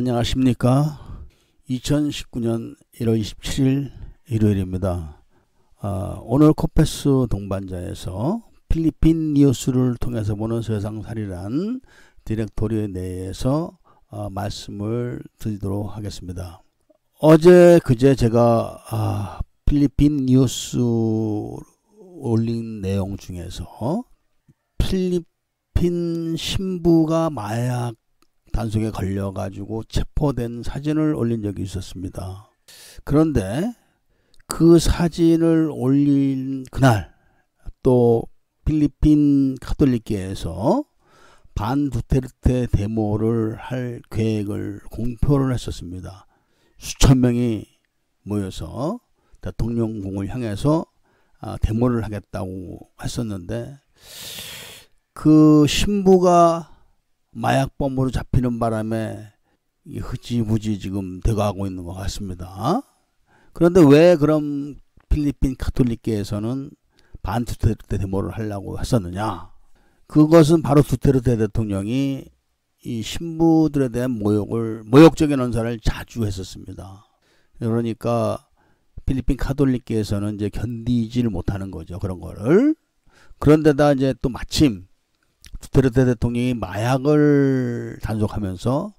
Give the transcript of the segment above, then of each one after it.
안녕하십니까. 2019년 1월 27일 일요일입니다. 아, 오늘 코페스 동반자에서 필리핀 뉴스를 통해서 보는 세상살이란 디렉토리 내에서 아, 말씀을 드리도록 하겠습니다. 어제 그제 제가 아, 필리핀 뉴스 올린 내용 중에서 필리핀 신부가 마약 단속에 걸려가지고 체포된 사진을 올린 적이 있었습니다. 그런데 그 사진을 올린 그날 또 필리핀 카톨릭계에서 반 두테르테 데모를 할 계획을 공표를 했었습니다. 수천 명이 모여서 대통령궁을 향해서 아, 데모를 하겠다고 했었는데 그 신부가 마약범으로 잡히는 바람에 흐지부지 지금 돼가고 있는 것 같습니다. 그런데 왜 그럼 필리핀 카톨릭계에서는 반두테르테 데모를 하려고 했었느냐? 그것은 바로 두테르테 대통령이 이 신부들에 대한 모욕을 모욕적인 언사를 자주 했었습니다. 그러니까 필리핀 카톨릭계에서는 이제 견디지를 못하는 거죠 그런 거를. 그런데다 이제 또 마침 두테르테 대통령이 마약을 단속하면서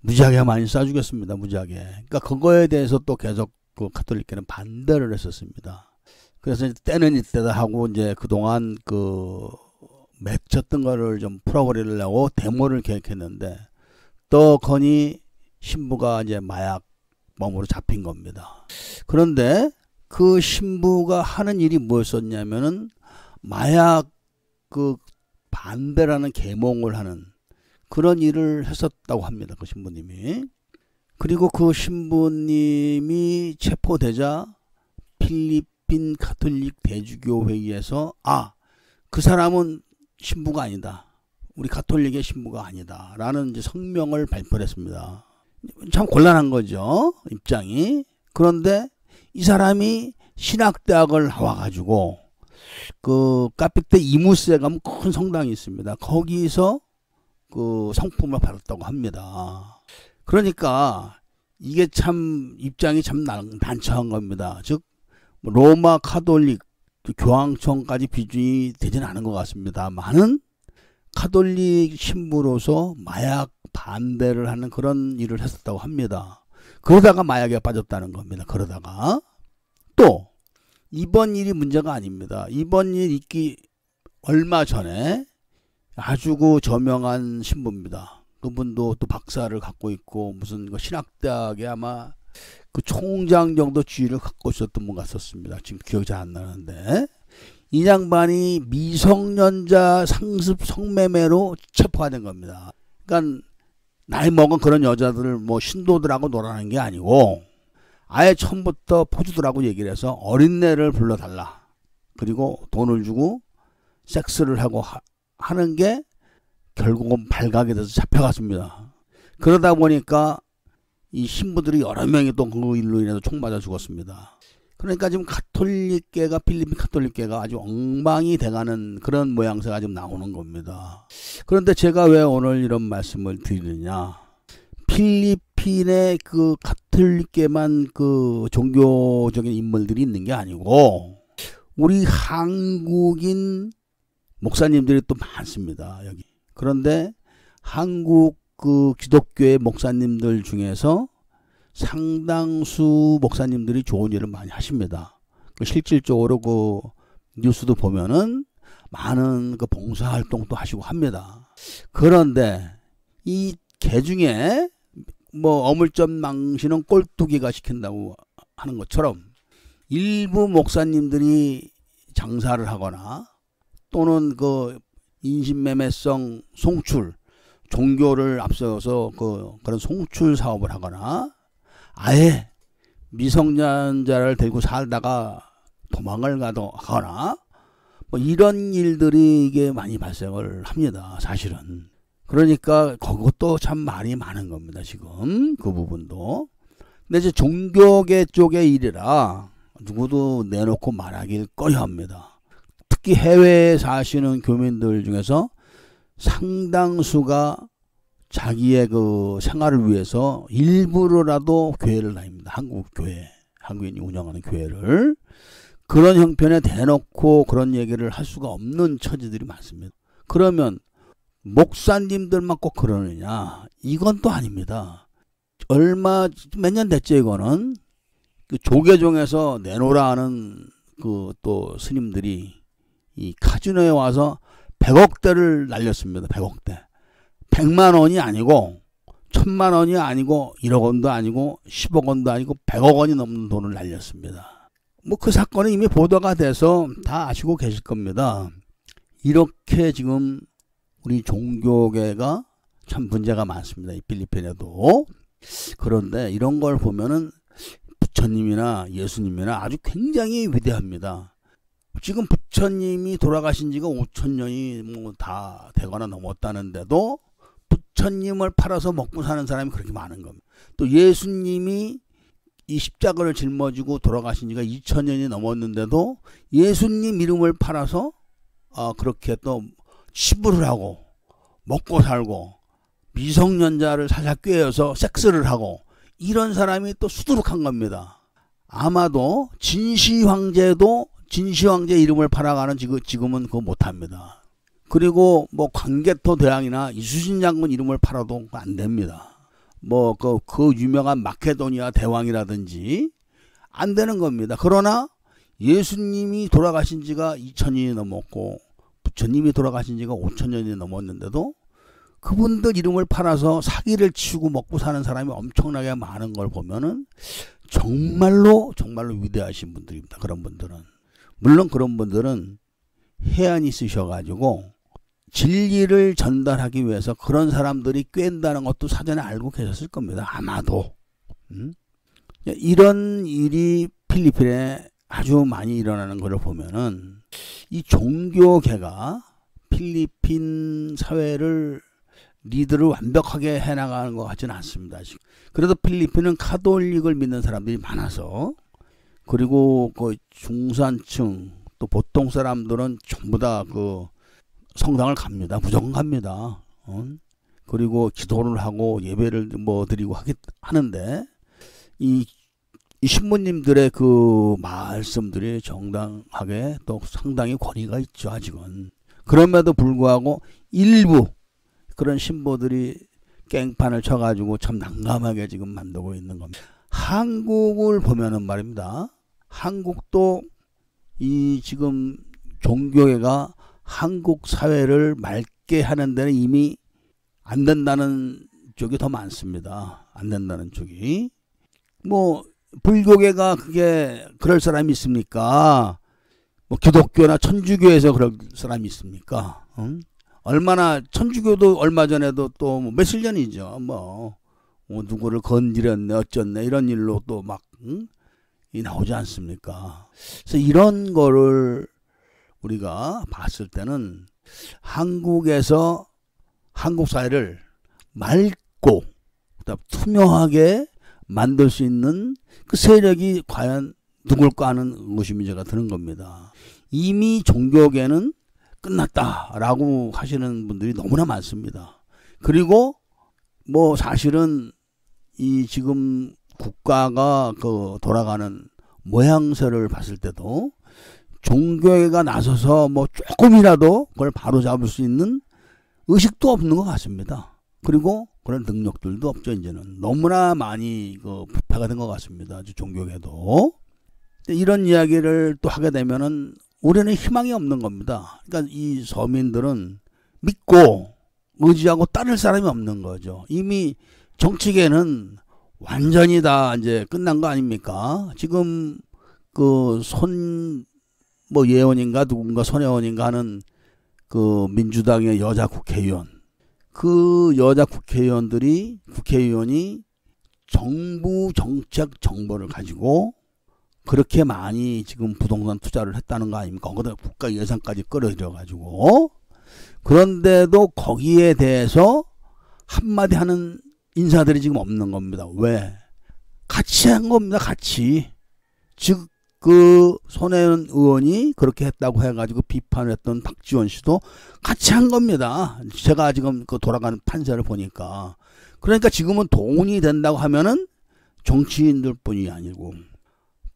무지하게 많이 쏴주겠습니다. 무지하게. 그러니까 그거에 대해서 또 계속 그 카톨릭계는 반대를 했었습니다. 그래서 이제 때는 이때다 하고 이제 그동안 그 맺혔던 거를 좀 풀어버리려고 데모를 계획했는데 또 건이 신부가 이제 마약범으로 잡힌 겁니다. 그런데 그 신부가 하는 일이 뭐였었냐면은 마약 그 반대라는 계몽을 하는 그런 일을 했었다고 합니다. 그 신부님이. 그리고 그 신부님이 체포되자 필리핀 카톨릭 대주교 회의에서 아, 그 사람은 신부가 아니다. 우리 가톨릭의 신부가 아니다. 라는 이제 성명을 발표를 했습니다. 참 곤란한 거죠. 입장이. 그런데 이 사람이 신학대학을 와가지고 그 카피테 이무스에 가면 큰 성당이 있습니다. 거기서 그 성품을 받았다고 합니다. 그러니까 이게 참 입장이 참 난처한 겁니다. 즉 로마 카톨릭 교황청까지 비준이 되지는 않은 것 같습니다. 많은 카톨릭 신부로서 마약 반대를 하는 그런 일을 했었다고 합니다. 그러다가 마약에 빠졌다는 겁니다. 그러다가 또 이번 일이 문제가 아닙니다. 이번 일 있기 얼마 전에 아주 그 저명한 신부입니다. 그분도 또 박사를 갖고 있고 무슨 그 신학대학에 아마 그 총장 정도 지위를 갖고 있었던 분 같았습니다. 지금 기억이 잘 안 나는데 이 양반이 미성년자 상습 성매매로 체포가 된 겁니다. 그러니까 나이 먹은 그런 여자들을 뭐 신도들하고 놀아는 게 아니고 아예 처음부터 포주들하고 얘기를 해서 어린애를 불러달라. 그리고 돈을 주고 섹스를 하고 하, 하는 게 결국은 발각이 돼서 잡혀갔습니다. 그러다 보니까 이 신부들이 여러 명이 또 그 일로 인해서 총 맞아 죽었습니다. 그러니까 지금 카톨릭계가 필리핀 카톨릭계가 아주 엉망이 돼가는 그런 모양새가 지금 나오는 겁니다. 그런데 제가 왜 오늘 이런 말씀을 드리느냐? 필리핀의 그 카톨릭계만 그 종교적인 인물들이 있는 게 아니고 우리 한국인 목사님들이 또 많습니다. 여기. 그런데 한국 그 기독교의 목사님들 중에서 상당수 목사님들이 좋은 일을 많이 하십니다. 그 실질적으로 그 뉴스도 보면은 많은 그 봉사활동도 하시고 합니다. 그런데 이 개 중에 뭐 어물점 망신은 꼴뚜기가 시킨다고 하는 것처럼 일부 목사님들이 장사를 하거나 또는 그 인신매매성 송출 종교를 앞서서 그 그런 송출 사업을 하거나 아예 미성년자를 데리고 살다가 도망을 가거나 뭐 이런 일들이 이게 많이 발생을 합니다. 사실은. 그러니까 그것도 참 말이 많은 겁니다. 지금 그 부분도. 근데 이제 종교계 쪽의 일이라 누구도 내놓고 말하길 꺼려합니다. 특히 해외에 사시는 교민들 중에서 상당수가 자기의 그 생활을 위해서 일부러라도 교회를 다닙니다. 한국 교회, 한국인이 운영하는 교회를 그런 형편에 대놓고 그런 얘기를 할 수가 없는 처지들이 많습니다. 그러면 목사님들만 꼭 그러느냐? 이건 또 아닙니다. 얼마 몇 년 됐죠 이거는 그 조계종에서 내놓으라 하는 그 또 스님들이 이 카지노에 와서 100억대를 날렸습니다. 100억대. 100만 원이 아니고 천만 원이 아니고 1억 원도 아니고 10억 원도 아니고 100억 원이 넘는 돈을 날렸습니다. 뭐 그 사건은 이미 보도가 돼서 다 아시고 계실 겁니다. 이렇게 지금 우리 종교계가 참 문제가 많습니다. 이 필리핀에도. 그런데 이런 걸 보면은 부처님이나 예수님이나 아주 굉장히 위대합니다. 지금 부처님이 돌아가신 지가 5천 년이 뭐 다 되거나 넘었다는데도 부처님을 팔아서 먹고 사는 사람이 그렇게 많은 겁니다. 또 예수님이 이 십자가를 짊어지고 돌아가신 지가 2천 년이 넘었는데도 예수님 이름을 팔아서 아 그렇게 또 치부를 하고 먹고 살고 미성년자를 살살 꿰어서 섹스를 하고 이런 사람이 또 수두룩한 겁니다. 아마도 진시 황제도 진시 황제 이름을 팔아가는 지금 지금은 그거 못합니다. 그리고 뭐 광개토 대왕이나 이수신 장군 이름을 팔아도 안 됩니다. 뭐그그 그 유명한 마케도니아 대왕이라든지 안 되는 겁니다. 그러나 예수님이 돌아가신 지가 2000년이 넘었고 부처님이 돌아가신 지가 5천 년이 넘었는데도 그분들 이름을 팔아서 사기를 치고 먹고 사는 사람이 엄청나게 많은 걸 보면은 정말로 정말로 위대하신 분들입니다. 그런 분들은 물론 그런 분들은 해안이 있으셔가지고 진리를 전달하기 위해서 그런 사람들이 꿰다는 것도 사전에 알고 계셨을 겁니다. 아마도 음? 이런 일이 필리핀에 아주 많이 일어나는 것을 보면은 이 종교계가 필리핀 사회를 리드를 완벽하게 해나가는 것 같지는 않습니다. 그래도 필리핀은 카톨릭을 믿는 사람들이 많아서 그리고 그 중산층 또 보통 사람들은 전부 다 그 성당을 갑니다. 무조건 갑니다. 어? 그리고 기도를 하고 예배를 뭐 드리고 하겠, 하는데 이, 이 신부님들의 그 말씀들이 정당하게 또 상당히 권위가 있죠 아직은 그럼에도 불구하고 일부 그런 신부들이 깽판을 쳐가지고 참 난감하게 지금 만들고 있는 겁니다. 한국을 보면은 말입니다. 한국도 이 지금 종교계가 한국 사회를 맑게 하는 데는 이미 안 된다는 쪽이 더 많습니다. 안 된다는 쪽이. 뭐, 불교계가 그게 그럴 사람이 있습니까? 뭐, 기독교나 천주교에서 그럴 사람이 있습니까? 응? 얼마나 천주교도 얼마 전에도 또뭐 며칠 전이죠. 뭐, 뭐 누구를 건드렸네 어쩌네 이런 일로 또막 응? 이 나오지 않습니까? 그래서 이런 거를 우리가 봤을 때는 한국에서 한국 사회를 맑고 그다음 투명하게 만들 수 있는 그 세력이 과연 누굴까 하는 의심이 제가 드는 겁니다. 이미 종교계는 끝났다라고 하시는 분들이 너무나 많습니다. 그리고 뭐 사실은 이 지금 국가가 그 돌아가는 모양새를 봤을 때도 종교회가 나서서 뭐 조금이라도 그걸 바로 잡을 수 있는 의식도 없는 것 같습니다. 그리고 그런 능력들도 없죠, 이제는. 너무나 많이 그 부패가 된 것 같습니다. 종교계도. 이런 이야기를 또 하게 되면은 우리는 희망이 없는 겁니다. 그러니까 이 서민들은 믿고 의지하고 따를 사람이 없는 거죠. 이미 정치계는 완전히 다 이제 끝난 거 아닙니까? 지금 그 손 뭐 예원인가 누군가 손예원인가 하는 그 민주당의 여자 국회의원 그 여자 국회의원들이 국회의원이 정부 정책 정보를 가지고 그렇게 많이 지금 부동산 투자를 했다는 거 아닙니까? 거기다 국가 예산까지 끌어들여 가지고 그런데도 거기에 대해서 한마디 하는 인사들이 지금 없는 겁니다. 왜? 같이 한 겁니다. 같이. 즉 그 손혜원 의원이 그렇게 했다고 해가지고 비판했던 박지원 씨도 같이 한 겁니다. 제가 지금 그 돌아가는 판사를 보니까 그러니까 지금은 돈이 된다고 하면은 정치인들 뿐이 아니고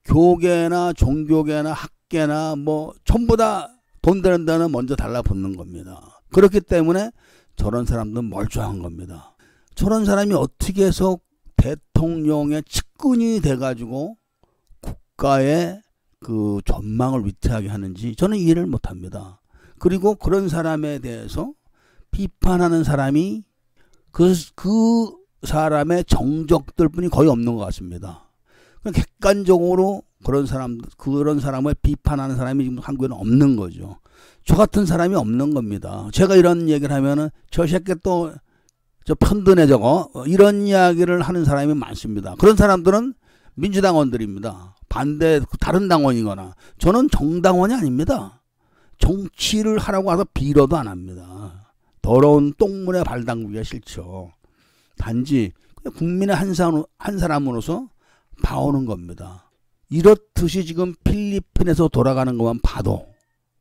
교계나 종교계나 학계나 뭐 전부 다 돈 되는 데는 먼저 달라붙는 겁니다. 그렇기 때문에 저런 사람들은 멀쩡한 겁니다. 저런 사람이 어떻게 해서 대통령의 측근이 돼가지고 국가의 그 전망을 위태하게 하는지 저는 이해를 못합니다. 그리고 그런 사람에 대해서 비판하는 사람이 그, 그 사람의 정적들 뿐이 거의 없는 것 같습니다. 객관적으로 그런 사람, 그런 사람을 비판하는 사람이 지금 한국에는 없는 거죠. 저 같은 사람이 없는 겁니다. 제가 이런 얘기를 하면은 저 새끼 또 저 편드네 저거 이런 이야기를 하는 사람이 많습니다. 그런 사람들은 민주당원들입니다. 반대 다른 당원이거나 저는 정당원이 아닙니다. 정치를 하라고 해서 빌어도 안 합니다. 더러운 똥물에 발 담그기가 싫죠. 단지 국민의 한, 사람, 한 사람으로서 봐오는 겁니다. 이렇듯이 지금 필리핀에서 돌아가는 것만 봐도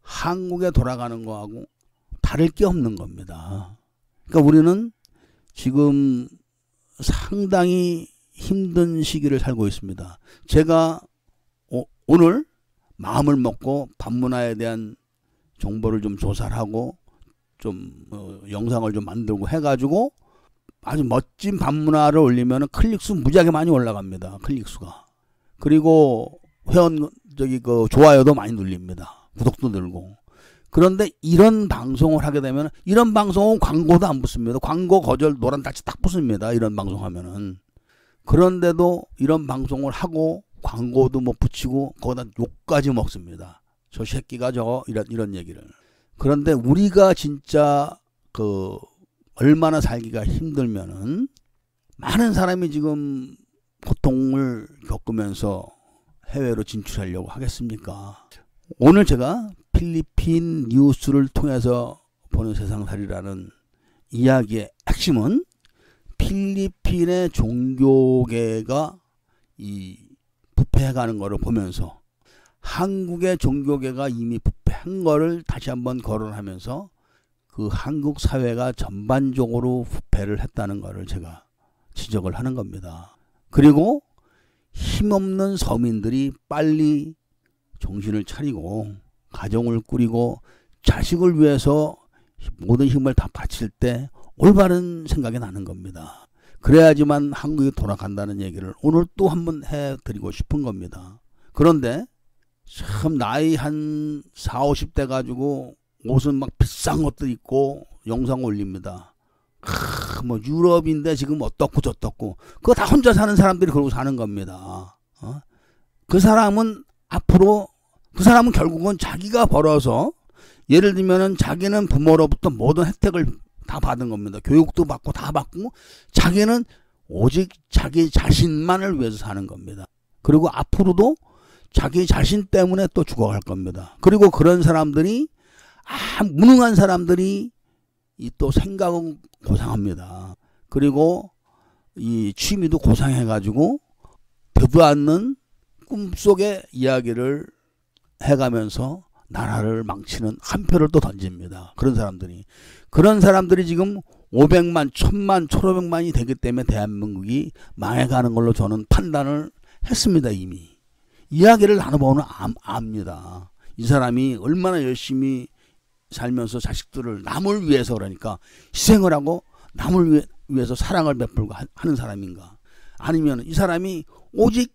한국에 돌아가는 거하고 다를 게 없는 겁니다. 그러니까 우리는 지금 상당히 힘든 시기를 살고 있습니다. 제가 오늘 마음을 먹고 반문화에 대한 정보를 좀 조사를 하고 좀 어, 영상을 좀 만들고 해가지고 아주 멋진 반문화를 올리면 클릭수 무지하게 많이 올라갑니다. 클릭수가. 그리고 회원 저기 그 좋아요도 많이 눌립니다. 구독도 늘고. 그런데 이런 방송을 하게 되면 이런 방송은 광고도 안 붙습니다. 광고 거절 노란 딱지 딱 붙습니다. 이런 방송하면은. 그런데도 이런 방송을 하고 광고도 못 붙이고 거기다 욕까지 먹습니다. 저 새끼가 저거 이런 이런 얘기를. 그런데 우리가 진짜 그 얼마나 살기가 힘들면은 많은 사람이 지금 고통을 겪으면서 해외로 진출하려고 하겠습니까? 오늘 제가 필리핀 뉴스를 통해서 보는 세상살이라는 이야기의 핵심은 필리핀의 종교계가 이 부패해가는 것을 보면서 한국의 종교계가 이미 부패한 것을 다시 한번 거론하면서 그 한국 사회가 전반적으로 부패를 했다는 것을 제가 지적을 하는 겁니다. 그리고 힘없는 서민들이 빨리 정신을 차리고 가정을 꾸리고 자식을 위해서 모든 힘을 다 바칠 때 올바른 생각이 나는 겁니다. 그래야지만 한국이 돌아간다는 얘기를 오늘 또 한번 해드리고 싶은 겁니다. 그런데 참 나이 한 4, 50대 가지고 옷은 막 비싼 것도 있고 영상 올립니다. 크, 뭐 유럽인데 지금 어떻고 저떻고 그거 다 혼자 사는 사람들이 그러고 사는 겁니다. 어? 그 사람은 앞으로 그 사람은 결국은 자기가 벌어서 예를 들면은 자기는 부모로부터 모든 혜택을 다 받은 겁니다. 교육도 받고 다 받고 자기는 오직 자기 자신만을 위해서 사는 겁니다. 그리고 앞으로도 자기 자신 때문에 또 죽어갈 겁니다. 그리고 그런 사람들이 아 무능한 사람들이 이또 생각은 고상합니다. 그리고 이 취미도 고상해가지고 되도 않는 꿈속의 이야기를 해가면서 나라를 망치는 한 표를 또 던집니다. 그런 사람들이. 그런 사람들이 지금 500만, 1000만, 1500만이 되기 때문에 대한민국이 망해가는 걸로 저는 판단을 했습니다, 이미. 이야기를 나눠보면 압니다. 이 사람이 얼마나 열심히 살면서 자식들을 남을 위해서 그러니까 희생을 하고 남을 위해서 사랑을 베풀고 하는 사람인가. 아니면 이 사람이 오직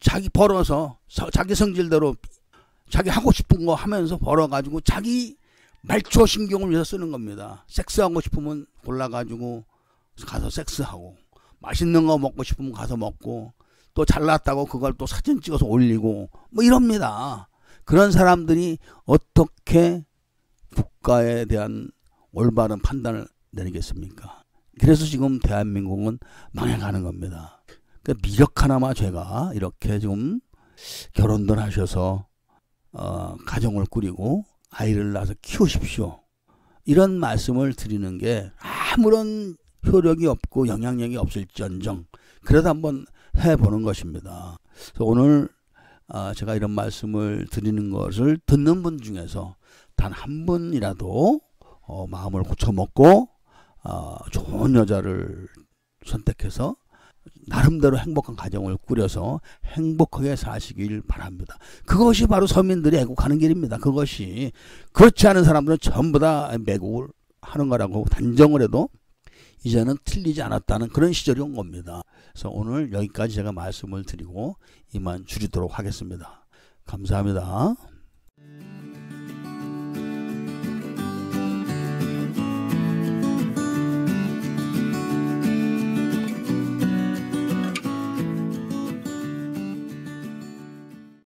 자기 벌어서 자기 성질대로 자기 하고 싶은 거 하면서 벌어가지고 자기 말초 신경을 위해서 쓰는 겁니다. 섹스하고 싶으면 골라가지고 가서 섹스하고 맛있는 거 먹고 싶으면 가서 먹고 또 잘났다고 그걸 또 사진 찍어서 올리고 뭐 이럽니다. 그런 사람들이 어떻게 국가에 대한 올바른 판단을 내리겠습니까? 그래서 지금 대한민국은 망해가는 겁니다. 그 미력 하나마 제가 이렇게 지금 결혼들 하셔서 어, 가정을 꾸리고 아이를 낳아서 키우십시오. 이런 말씀을 드리는 게 아무런 효력이 없고 영향력이 없을지언정 그래도 한번 해보는 것입니다. 오늘 아, 제가 이런 말씀을 드리는 것을 듣는 분 중에서 단 한 분이라도 어, 마음을 고쳐먹고 어, 좋은 여자를 선택해서 나름대로 행복한 가정을 꾸려서 행복하게 사시길 바랍니다. 그것이 바로 서민들이 애국하는 길입니다. 그것이 그렇지 않은 사람들은 전부 다 매국을 하는 거라고 단정을 해도 이제는 틀리지 않았다는 그런 시절이 온 겁니다. 그래서 오늘 여기까지 제가 말씀을 드리고 이만 줄이도록 하겠습니다. 감사합니다.